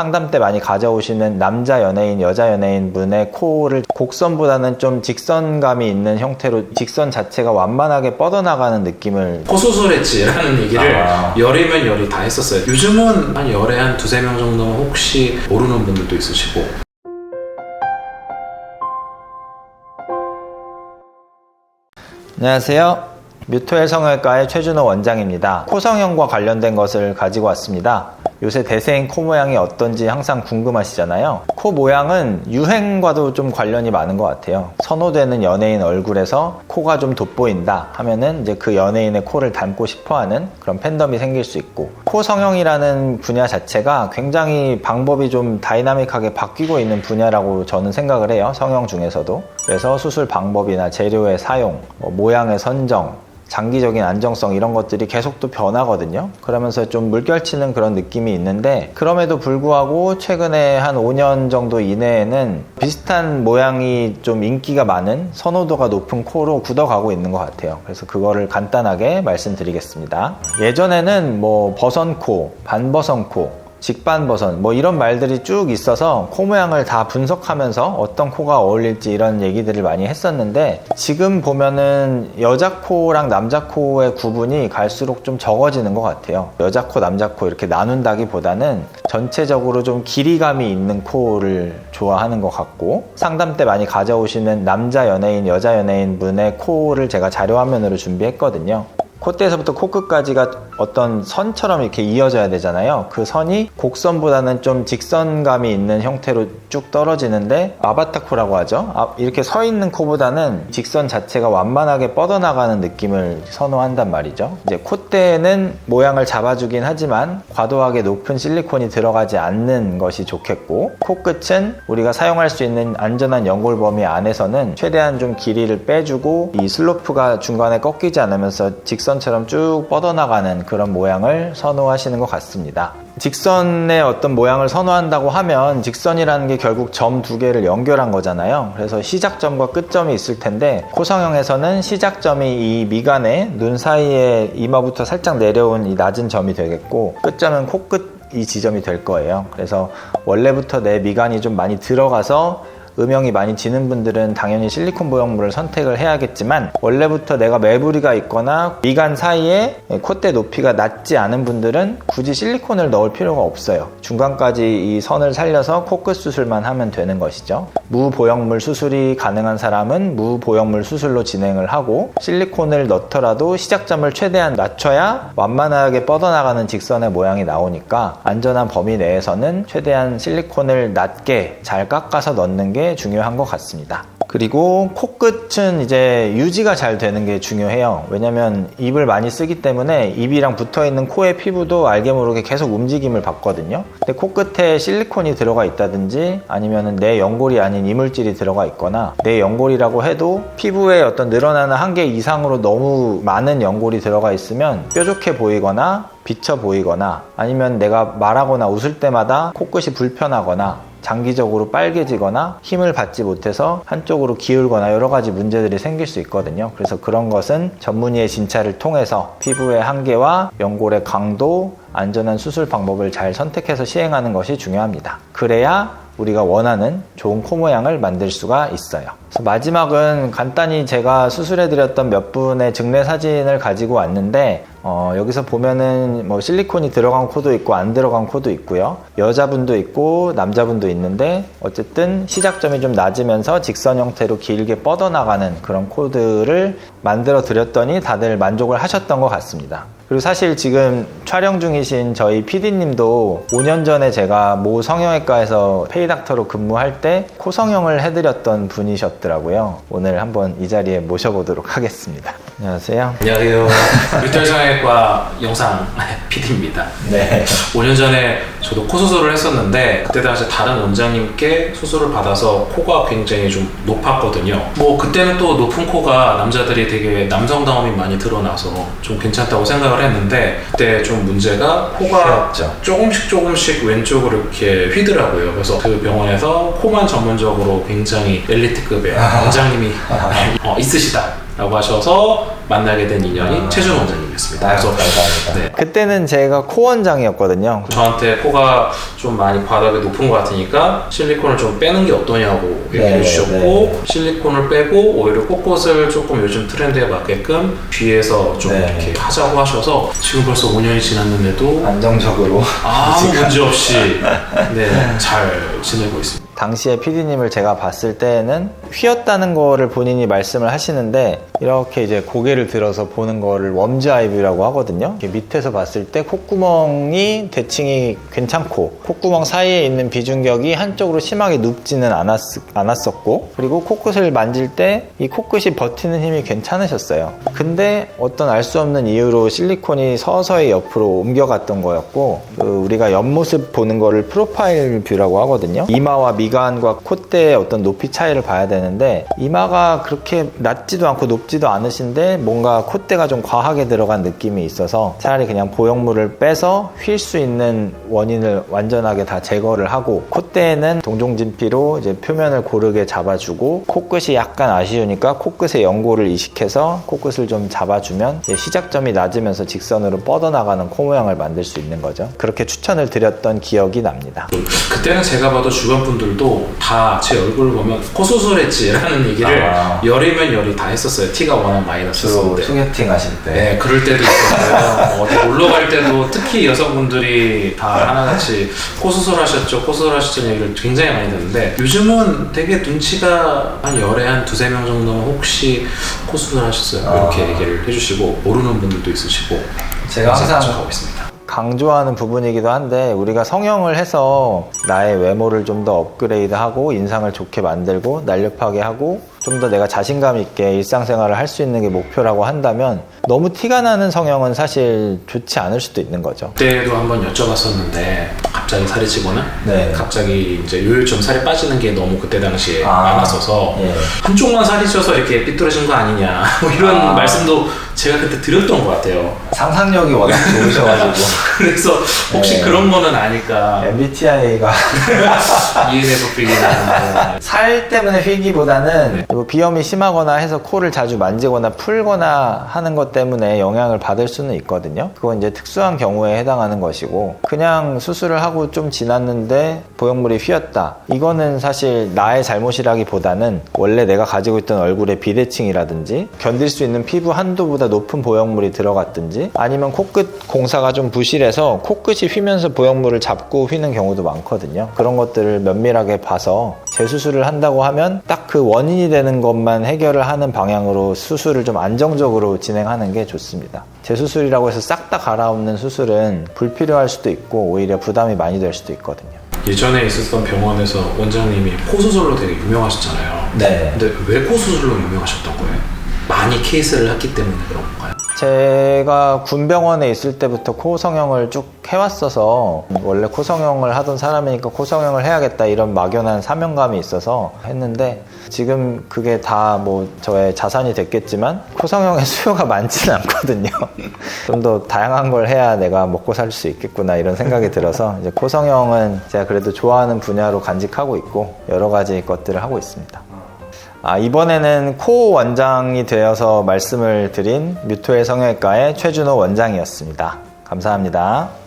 상담 때 많이 가져오시는 남자 연예인, 여자 연예인 분의 코를 곡선보다는 좀 직선감이 있는 형태로 직선 자체가 완만하게 뻗어나가는 느낌을 코 수술했지라는 얘기를 아. 열이면 열이 다 했었어요. 요즘은 한 열에 한 두세 명 정도는 혹시 모르는 분들도 있으시고 안녕하세요. 뮤토엘 성형외과의 최준호 원장입니다. 코 성형과 관련된 것을 가지고 왔습니다. 요새 대세인 코 모양이 어떤지 항상 궁금하시잖아요. 코 모양은 유행과도 좀 관련이 많은 것 같아요. 선호되는 연예인 얼굴에서 코가 좀 돋보인다 하면은 이제 그 연예인의 코를 닮고 싶어 하는 그런 팬덤이 생길 수 있고 코 성형이라는 분야 자체가 굉장히 방법이 좀 다이나믹하게 바뀌고 있는 분야라고 저는 생각을 해요. 성형 중에서도. 그래서 수술 방법이나 재료의 사용, 뭐 모양의 선정, 장기적인 안정성 이런 것들이 계속 또 변하거든요. 그러면서 좀 물결치는 그런 느낌이 있는데 그럼에도 불구하고 최근에 한 5년 정도 이내에는 비슷한 모양이 좀 인기가 많은 선호도가 높은 코로 굳어가고 있는 것 같아요. 그래서 그거를 간단하게 말씀드리겠습니다. 예전에는 뭐 버선코, 반버선코 직반버선 뭐 이런 말들이 쭉 있어서 코 모양을 다 분석하면서 어떤 코가 어울릴지 이런 얘기들을 많이 했었는데 지금 보면은 여자 코랑 남자 코의 구분이 갈수록 좀 적어지는 것 같아요. 여자 코 남자 코 이렇게 나눈다기보다는 전체적으로 좀 길이감이 있는 코를 좋아하는 것 같고 상담 때 많이 가져오시는 남자 연예인 여자 연예인 분의 코를 제가 자료 화면으로 준비했거든요 콧대에서부터 코끝까지가 어떤 선처럼 이렇게 이어져야 되잖아요. 그 선이 곡선보다는 좀 직선감이 있는 형태로 쭉 떨어지는데 아바타코라고 하죠. 아, 이렇게 서 있는 코보다는 직선 자체가 완만하게 뻗어나가는 느낌을 선호한단 말이죠. 이제 콧대는 모양을 잡아주긴 하지만 과도하게 높은 실리콘이 들어가지 않는 것이 좋겠고 코끝은 우리가 사용할 수 있는 안전한 연골 범위 안에서는 최대한 좀 길이를 빼주고 이 슬로프가 중간에 꺾이지 않으면서 직선 처럼 쭉 뻗어나가는 그런 모양을 선호하시는 것 같습니다. 직선의 어떤 모양을 선호한다고 하면 직선이라는 게 결국 점 두 개를 연결한 거잖아요. 그래서 시작점과 끝점이 있을 텐데 코성형에서는 시작점이 이 미간에 눈 사이에 이마부터 살짝 내려온 이 낮은 점이 되겠고 끝점은 코끝 이 지점이 될 거예요. 그래서 원래부터 내 미간이 좀 많이 들어가서 음영이 많이 지는 분들은 당연히 실리콘 보형물을 선택을 해야겠지만 원래부터 내가 매부리가 있거나 미간 사이에 콧대 높이가 낮지 않은 분들은 굳이 실리콘을 넣을 필요가 없어요. 중간까지 이 선을 살려서 코끝 수술만 하면 되는 것이죠. 무보형물 수술이 가능한 사람은 무보형물 수술로 진행을 하고 실리콘을 넣더라도 시작점을 최대한 낮춰야 완만하게 뻗어나가는 직선의 모양이 나오니까 안전한 범위 내에서는 최대한 실리콘을 낮게 잘 깎아서 넣는 게 중요한 것 같습니다. 그리고 코끝은 이제 유지가 잘 되는 게 중요해요. 왜냐면 입을 많이 쓰기 때문에 입이랑 붙어 있는 코의 피부도 알게 모르게 계속 움직임을 받거든요. 근데 코끝에 실리콘이 들어가 있다든지 아니면 내 연골이 아닌 이물질이 들어가 있거나 내 연골이라고 해도 피부에 어떤 늘어나는 한계 이상으로 너무 많은 연골이 들어가 있으면 뾰족해 보이거나 비쳐 보이거나 아니면 내가 말하거나 웃을 때마다 코끝이 불편하거나 장기적으로 빨개지거나 힘을 받지 못해서 한쪽으로 기울거나 여러 가지 문제들이 생길 수 있거든요. 그래서 그런 것은 전문의의 진찰을 통해서 피부의 한계와 연골의 강도, 안전한 수술 방법을 잘 선택해서 시행하는 것이 중요합니다. 그래야 우리가 원하는 좋은 코 모양을 만들 수가 있어요. 마지막은 간단히 제가 수술해드렸던 몇 분의 증례 사진을 가지고 왔는데 어, 여기서 보면은 뭐 실리콘이 들어간 코도 있고 안 들어간 코도 있고요. 여자분도 있고 남자분도 있는데 어쨌든 시작점이 좀 낮으면서 직선 형태로 길게 뻗어나가는 그런 코드를 만들어 드렸더니 다들 만족을 하셨던 것 같습니다. 그리고 사실 지금 촬영 중이신 저희 PD님도 5년 전에 제가 모 성형외과에서 페이닥터로 근무할 때 코성형을 해드렸던 분이셨 더라고요. 오늘 한번 이 자리에 모셔보도록 하겠습니다. 안녕하세요. 안녕하세요. 뮤탈성형외과 영상 PD입니다. 네. 5년 전에 저도 코 수술을 했었는데 그때 당시 다른 원장님께 수술을 받아서 코가 굉장히 좀 높았거든요. 뭐 그때는 또 높은 코가 남자들이 되게 남성다움이 많이 드러나서 좀 괜찮다고 생각을 했는데 그때 좀 문제가 코가 휘었죠. 조금씩 조금씩 왼쪽으로 이렇게 휘더라고요. 그래서 그 병원에서 코만 전문적으로 굉장히 엘리트급의 원장님이 어, 있으시다라고 하셔서 만나게 된 인연이 최준 원장님이었습니다. 그래서 아. 네. 그때는 제가 코 원장이었거든요. 저한테 코가 좀 많이 바닥이 높은 것 같으니까 실리콘을 좀 빼는 게 어떠냐고 얘기해 네, 주셨고 네. 실리콘을 빼고 오히려 코끝을 조금 요즘 트렌드에 맞게끔 뒤에서 좀 네. 이렇게 하자고 하셔서 지금 벌써 5년이 지났는데도 안정적으로 아무 문제 없이 네, 잘 지내고 있습니다. 당시에 PD님을 제가 봤을 때는 휘었다는 거를 본인이 말씀을 하시는데 이렇게 이제 고개를 들어서 보는 거를 웜즈 아이뷰라고 하거든요. 밑에서 봤을 때 콧구멍이 대칭이 괜찮고 콧구멍 사이에 있는 비중격이 한쪽으로 심하게 눕지는 않았, 않았었고 그리고 코끝을 만질 때 이 코끝이 버티는 힘이 괜찮으셨어요. 근데 어떤 알 수 없는 이유로 실리콘이 서서히 옆으로 옮겨갔던 거였고 그 우리가 옆모습 보는 거를 프로파일 뷰라고 하거든요. 이마와 미 간과 콧대의 어떤 높이 차이를 봐야 되는데 이마가 그렇게 낮지도 않고 높지도 않으신데 뭔가 콧대가 좀 과하게 들어간 느낌이 있어서 차라리 그냥 보형물을 빼서 휠 수 있는 원인을 완전하게 다 제거를 하고 콧대에는 동종진피로 이제 표면을 고르게 잡아주고 코끝이 약간 아쉬우니까 코끝의 연고를 이식해서 코끝을 좀 잡아주면 시작점이 낮으면서 직선으로 뻗어나가는 코 모양을 만들 수 있는 거죠. 그렇게 추천을 드렸던 기억이 납니다. 그때는 제가 봐도 주변 분들도 다 제 얼굴을 보면 코 수술했지라는 얘기를 아. 열이면 열이 다 했었어요. 티가 워낙 많이 났었을 때. 소개팅 하실 네, 그럴 때도 있었고요. 어디 놀러 갈 때도 특히 여성분들이 다 하나같이 코 수술 하셨죠, 코 수술 하셨죠 얘기를 굉장히 많이 듣는데 요즘은 되게 눈치가 한 열에 한 두세 명 정도는 혹시 코 수술 하셨어요? 이렇게 아. 얘기를 해주시고 모르는 분들도 있으시고 제가 항상 가고 있습니다. 강조하는 부분이기도 한데 우리가 성형을 해서 나의 외모를 좀 더 업그레이드하고 인상을 좋게 만들고 날렵하게 하고 좀 더 내가 자신감 있게 일상생활을 할 수 있는 게 목표라고 한다면 너무 티가 나는 성형은 사실 좋지 않을 수도 있는 거죠. 그때도 한번 여쭤봤었는데 갑자기 살이 찌거나 네. 갑자기 이제 요요점 살이 빠지는 게 너무 그때 당시에 아, 많았어서 예. 한쪽만 살이 쪄서 이렇게 삐뚤어진 거 아니냐 뭐 이런 아. 말씀도 제가 그때 드렸던 것 같아요. 상상력이 워낙 좋으셔가지고 그래서 혹시 네. 그런 거는 아닐까 MBTI가 ENFP 살 때문에 휘기보다는 뭐 비염이 심하거나 해서 코를 자주 만지거나 풀거나 하는 것 때문에 영향을 받을 수는 있거든요. 그건 이제 특수한 경우에 해당하는 것이고 그냥 수술을 하고 좀 지났는데 보형물이 휘었다. 이거는 사실 나의 잘못이라기보다는 원래 내가 가지고 있던 얼굴의 비대칭이라든지 견딜 수 있는 피부 한도보다 높은 보형물이 들어갔든지 아니면 코끝 공사가 좀 부실해서 코끝이 휘면서 보형물을 잡고 휘는 경우도 많거든요. 그런 것들을 면밀하게 봐서 재수술을 한다고 하면 딱 그 원인이 되는 것만 해결을 하는 방향으로 수술을 좀 안정적으로 진행하는 게 좋습니다. 재수술이라고 해서 싹 다 갈아엎는 수술은 불필요할 수도 있고 오히려 부담이 많이 될 수도 있거든요. 예전에 있었던 병원에서 원장님이 코 수술로 되게 유명하셨잖아요. 네. 근데 왜 코 수술로 유명하셨던 거예요? 많이 케이스를 했기 때문에 그런 건가요? 제가 군병원에 있을 때부터 코 성형을 쭉 해왔어서 원래 코 성형을 하던 사람이니까 코 성형을 해야겠다 이런 막연한 사명감이 있어서 했는데 지금 그게 다 뭐 저의 자산이 됐겠지만 코 성형의 수요가 많지는 않거든요. 좀 더 다양한 걸 해야 내가 먹고 살 수 있겠구나 이런 생각이 들어서 이제 코 성형은 제가 그래도 좋아하는 분야로 간직하고 있고 여러 가지 것들을 하고 있습니다. 아, 이번에는 코 원장이 되어서 말씀을 드린 뮤토의 성형외과의 최준호 원장이었습니다. 감사합니다.